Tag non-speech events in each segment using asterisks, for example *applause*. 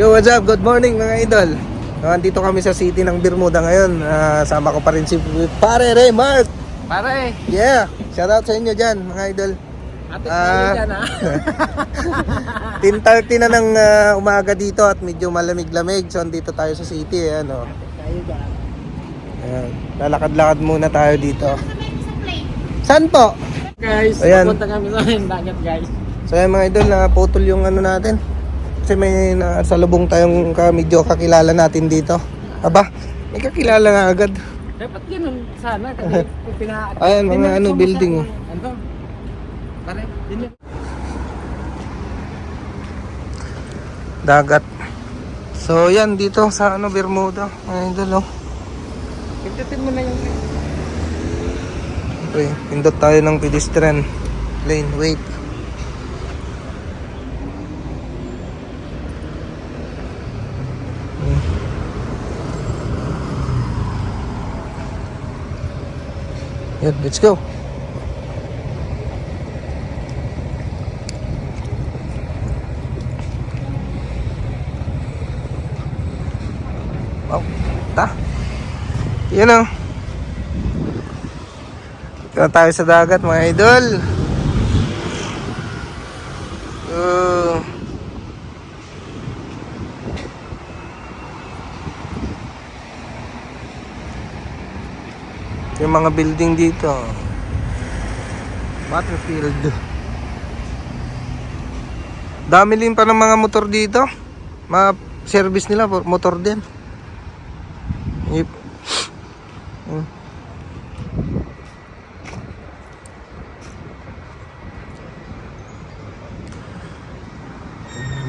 Yo, what's up? Good morning mga idol. Nandito kami sa city ng Bermuda ngayon. Ah, sama ko pa rin si Pare Ray Mark. Pare, Yeah, shout out sa inyo dyan mga idol. ate Ah. uh, dyan *laughs* ha. 10.30 na ng ah, umaga dito at medyo malamig-lamig. So, andito tayo sa city. Eh, ano. Ayan. Lalakad-lakad muna tayo dito. Saan po? Guys, Ayan. pupunta kami sa *laughs* dagat guys. So ayan mga idol, naputol yung ano natin. Kasi may nasalubong tayong ka, medyo kakilala natin dito. Aba, may kakilala nga agad. Dapat ganun sana *laughs* kasi pina Ayan, mga ano, building, sa- oh. Ano? Pare, yun yun. Dagat. So yan, dito sa ano, Bermuda. Mga idol, oh. Pindutin mo na yung Okay, pindot tayo ng pedestrian lane. Wait. Yan, let's go. Wow, ta. Yan o. Dito na tayo sa dagat mga idol. Uh, yung mga building dito. Battlefield. Dami din pa ng mga motor dito. Mga service nila, motor din. Yep. Hmm.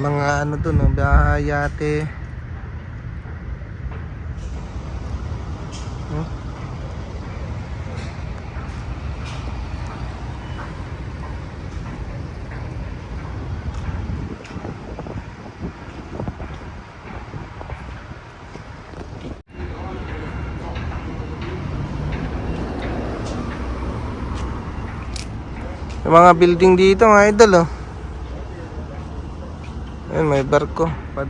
mga ano to no, yate. Hmm? Yung mga building dito, mga idol, oh. Ayun, may barko. Pad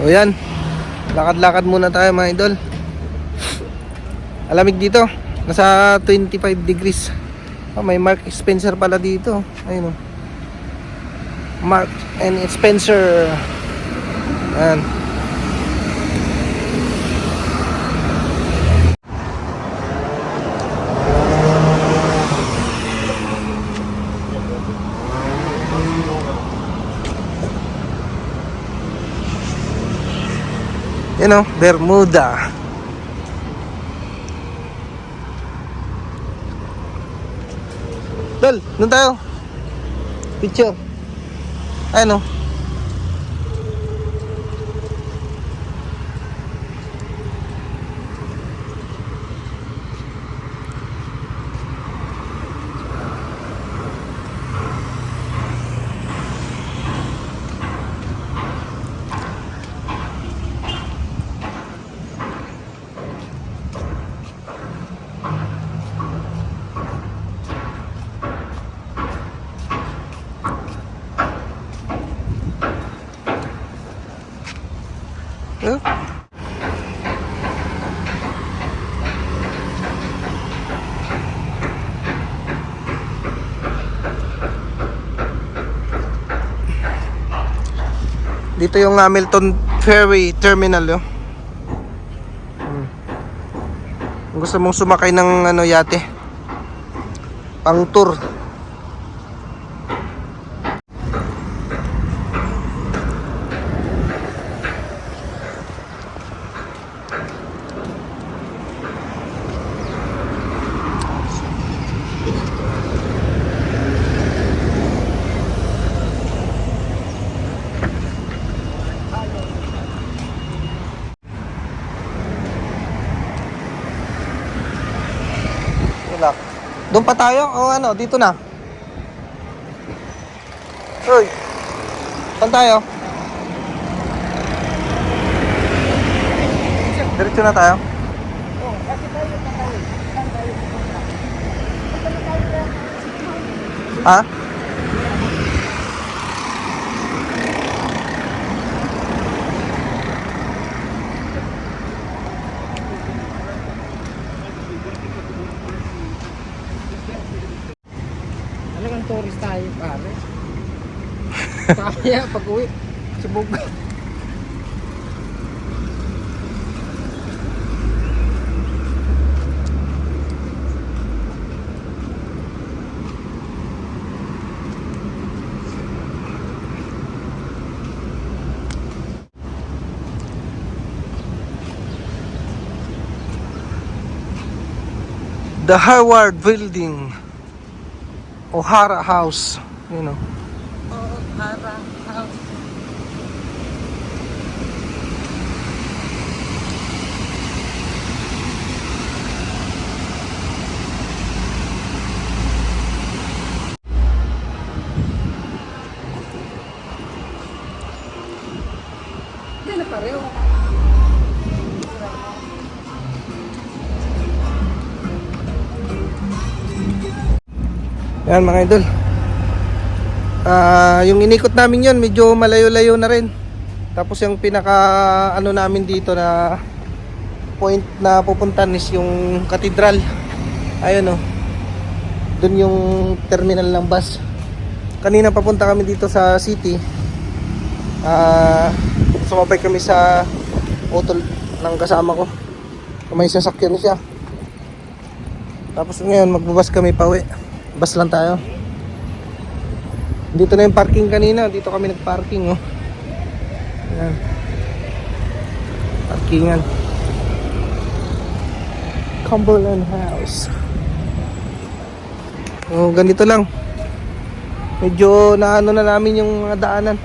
O yan. Lakad-lakad muna tayo mga idol. Alamig dito. Nasa 25 degrees. Oh, may Mark Spencer pala dito. Ayun oh. Mark and Spencer. Ayan. Yan o, Bermuda. Dol, doon tayo. Picture. Ayan o. Dito yung Hamilton Ferry Terminal, yo. Hmm. Gusto mong sumakay ng ano yate. Pang tour. Doon pa tayo o ano, dito na? Uy. Saan tayo? Diretso na tayo. Ha? Talagang tourist tayo, pare. *laughs* Kaya pag uwi, subog. The Harvard Building. O'Hara House. You know. Oh, Yan mga idol. Ah, yung inikot namin yon medyo malayo-layo na rin. Tapos yung pinaka ano namin dito na point na pupuntan is yung katedral. Ayun oh. Doon yung terminal ng bus. Kanina papunta kami dito sa city. Ah, sumabay kami sa auto ng kasama ko. May sasakyan siya. Tapos ngayon magbabas kami pauwi. Bus lang tayo. Dito na yung parking kanina. Dito kami nagparking oh. Ayan. Parkingan. Cumberland House. Oh, ganito lang. Medyo naano na namin yung mga daanan.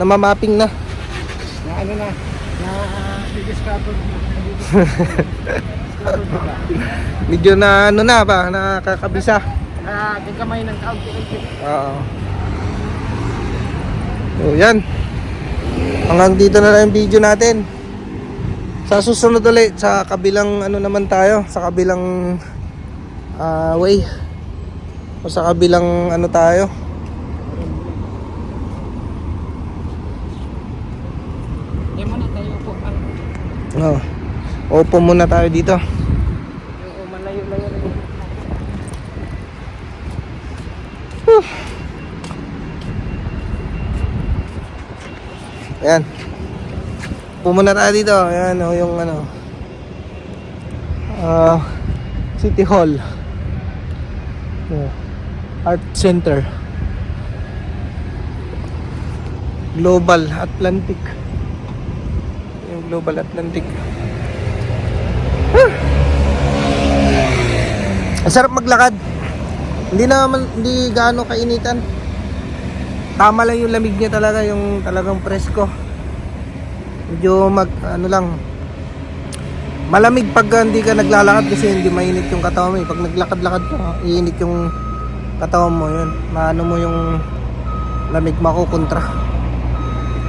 Namamapping na. Na ano na, *laughs* na discover? Medyo na ano na ba, nakakabisa. Ah, di kamay ng kaunti-unti. Oo. So, yan. Hanggang dito na lang yung video natin. Sa susunod ulit, sa kabilang ano naman tayo, sa kabilang ah, way. O sa kabilang ano tayo. Di mo na tayo po. Ano, Oh. Opo muna tayo dito. yung malayo-layo na yun. Ayan. Pumunta tayo dito. Ayan o yung ano. ah City Hall. Oh. Art Center. Global Atlantic. Yung Global Atlantic. Ah! Ang sarap maglakad. Hindi naman hindi gaano kainitan. Tama lang yung lamig niya talaga, yung talagang presko. Medyo mag, ano lang, malamig pag hindi ka naglalakad kasi hindi mainit yung katawan mo. eh. Pag naglakad-lakad ka, iinit yung katawan mo yun. Maano mo yung lamig makukontra.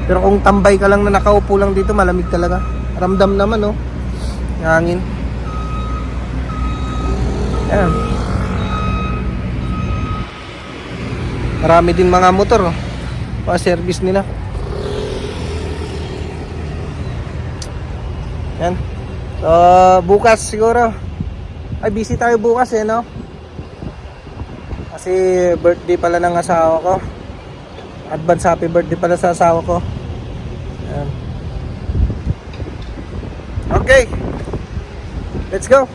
Pero kung tambay ka lang na nakaupo lang dito, malamig talaga. Ramdam naman, oh. Yung Hangin. Ayan. Marami din mga motor, oh. Mga service nila. Yan. So, bukas siguro. Ay, busy tayo bukas eh, no? Kasi birthday pala ng asawa ko. Advance happy birthday pala sa asawa ko. Yan. Okay. Let's go.